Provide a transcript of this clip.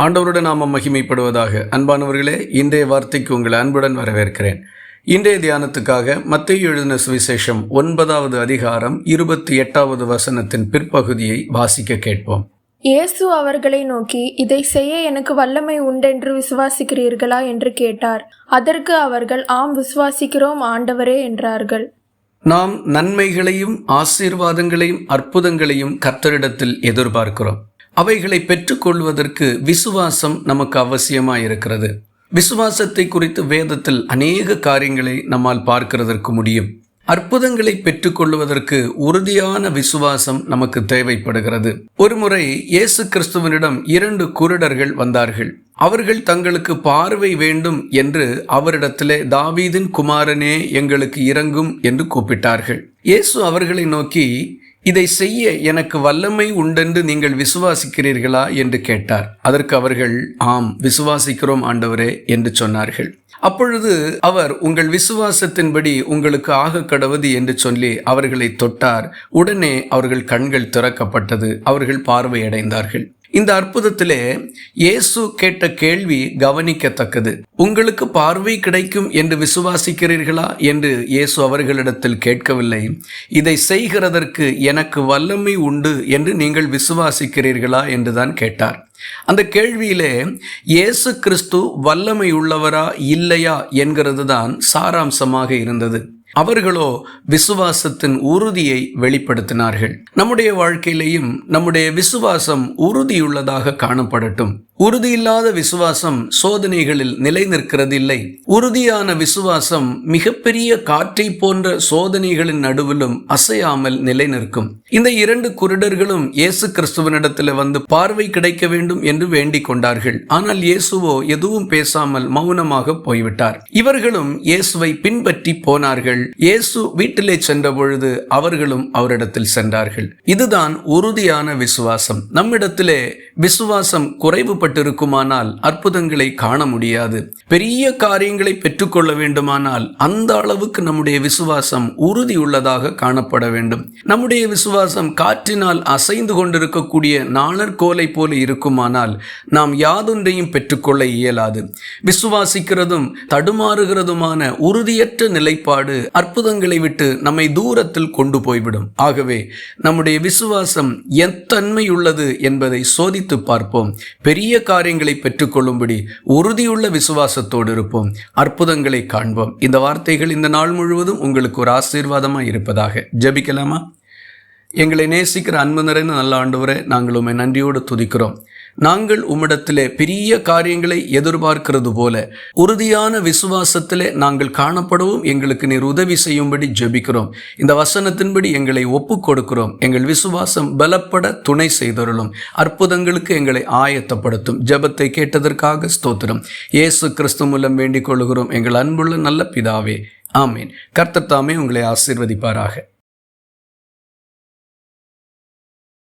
ஆண்டவருடன் நாமம் மகிமைப்படுவதாக. அன்பானவர்களே இன்றைய வார்த்தைக்கு உங்களை அன்புடன் வரவேற்கிறேன். இன்றைய தியானத்துக்காக மத்திய எழுதின சுவிசேஷம் ஒன்பதாவது அதிகாரம் இருபத்தி எட்டாவது வசனத்தின் பிற்பகுதியை வாசிக்க கேட்போம். இயேசு அவர்களை நோக்கி இதை செய்ய எனக்கு வல்லமை உண்டென்று விசுவாசிக்கிறீர்களா? என்று கேட்டார். அதற்கு அவர்கள் ஆம் விசுவாசிக்கிறோம் ஆண்டவரே என்றார்கள். நாம் நன்மைகளையும் ஆசீர்வாதங்களையும் அற்புதங்களையும் கர்த்தரிடத்தில் எதிர்பார்க்கிறோம். அவைகளை பெற்றுக்கொள்வதற்கு விசுவாசம் நமக்கு அவசியமாக இருக்கிறது விசுவாசத்தை குறித்து வேதத்தில் அநேக காரியங்களை நம்மால் பார்க்கிறதற்கு முடியும். அற்புதங்களை பெற்றுக்கொள்வதற்கு உறுதியான விசுவாசம் நமக்கு தேவைப்படுகிறது. ஒருமுறை இயேசு கிறிஸ்துவனிடம் இரண்டு குருடர்கள் வந்தார்கள். அவர்கள் தங்களுக்கு பார்வை வேண்டும் என்று அவரிடத்திலே தாவீதின் குமாரனே எங்களுக்கு இறங்கும் என்று கூப்பிட்டார்கள். இயேசு அவர்களை நோக்கி இதை செய்ய எனக்கு வல்லமை உண்டென்று நீங்கள் விசுவாசிக்கிறீர்களா என்று கேட்டார். அதற்கு அவர்கள் ஆம் விசுவாசிக்கிறோம் ஆண்டவரே என்று சொன்னார்கள். அப்பொழுது அவர் உங்கள் விசுவாசத்தின்படி உங்களுக்கு ஆக கடவுது என்று சொல்லி அவர்களை தொட்டார். உடனே அவர்கள் கண்கள் திறக்கப்பட்டது. அவர்கள் பார்வையடைந்தார்கள். இந்த அற்புதத்திலே இயேசு கேட்ட கேள்வி கவனிக்கத்தக்கது. உங்களுக்கு பார்வை கிடைக்கும் என்று விசுவாசிக்கிறீர்களா? என்று இயேசு அவர்களிடத்தில் கேட்கவில்லை. இதை செய்கிறதற்கு எனக்கு வல்லமை உண்டு என்று நீங்கள் விசுவாசிக்கிறீர்களா? என்றுதான் கேட்டார். அந்த கேள்வியிலே இயேசு கிறிஸ்து வல்லமை உள்ளவரா? இல்லையா? என்கிறது தான் சாராம்சமாக இருந்தது. அவர்களோ விசுவாசத்தின் உறுதியை வெளிப்படுத்தினார்கள். நம்முடைய வாழ்க்கையிலேயும் நம்முடைய விசுவாசம் உறுதியுள்ளதாக காணப்படட்டும். உறுதியில்லாத விசுவாசம் சோதனைகளில் நிலை நிற்கிறதில்லை உறுதியான விசுவாசம் மிகப்பெரிய காற்றை போன்ற சோதனைகளின் நடுவிலும் அசையாமல் நிலை நிற்கும் இந்த இரண்டு குருடர்களும் இயேசு கிறிஸ்துவனிடத்தில் வந்து பார்வை கிடைக்க வேண்டும் என்று வேண்டிக் கொண்டார்கள். ஆனால் இயேசுவோ எதுவும் பேசாமல் மௌனமாக போய்விட்டார். இவர்களும் இயேசுவை பின்பற்றி போனார்கள். இயேசு வீட்டிலே சென்ற பொழுது அவர்களும் அவரிடத்தில் சென்றார்கள். இதுதான் உறுதியான விசுவாசம். நம்மிடத்திலே விசுவாசம் குறைவுபட்டிருக்குமானால் அற்புதங்களை காண முடியாது. பெரிய காரியங்களை பெற்றுக்கொள்ள வேண்டுமானால் அந்த அளவுக்கு நம்முடைய விசுவாசம் உறுதி உள்ளதாக காணப்பட வேண்டும். நம்முடைய விசுவாசம் காற்றினால் அசைந்து கொண்டிருக்கக்கூடிய நாணற்கோலை போல இருக்குமானால் நாம் யாதொன்றையும் பெற்றுக்கொள்ள இயலாது. விசுவாசிக்கிறதும் தடுமாறுகிறதுமான உறுதியற்ற நிலைப்பாடு அற்புதங்களை விட்டு நம்மை தூரத்தில் கொண்டு போய்விடும். ஆகவே நம்முடைய விசுவாசம் எத்தன்மை உள்ளது என்பதை சோதித்து பார்ப்போம். பெரிய காரியங்களை பெற்றுக்கொள்ளும்படி உறுதியுள்ள விசுவாசத்தோடு இருப்போம். அற்புதங்களை காண்போம். இந்த வார்த்தைகள் இந்த நாள் முழுவதும் உங்களுக்கு ஒரு ஆசீர்வாதமாக இருப்பதாக. ஜபிக்கலாமா? எங்களை நேசிக்கிற அன்பு நிறைந்த நல்ல ஆண்டவரை நாங்கள் உண்மை நன்றியோடு துதிக்கிறோம். நாங்கள் உம்மிடத்திலே பெரிய காரியங்களை எதிர்பார்க்கிறது போல உறுதியான விசுவாசத்திலே நாங்கள் காணப்படவும். எங்களுக்கு நீர் உதவி செய்யும்படி ஜெபிக்கிறோம். இந்த வசனத்தின்படி எங்களை ஒப்பு கொடுக்கிறோம். எங்கள் விசுவாசம் பலப்பட துணை செய்தருளும். அற்புதங்களுக்கு எங்களை ஆயத்தப்படுத்தும். ஜெபத்தை கேட்டதற்காக ஸ்தோத்திரம். இயேசு கிறிஸ்து மூலம் வேண்டிக் கொள்கிறோம். எங்கள் அன்புள்ள நல்ல பிதாவே. ஆமீன். கர்த்தத்தாமே உங்களை ஆசீர்வதிப்பாராக.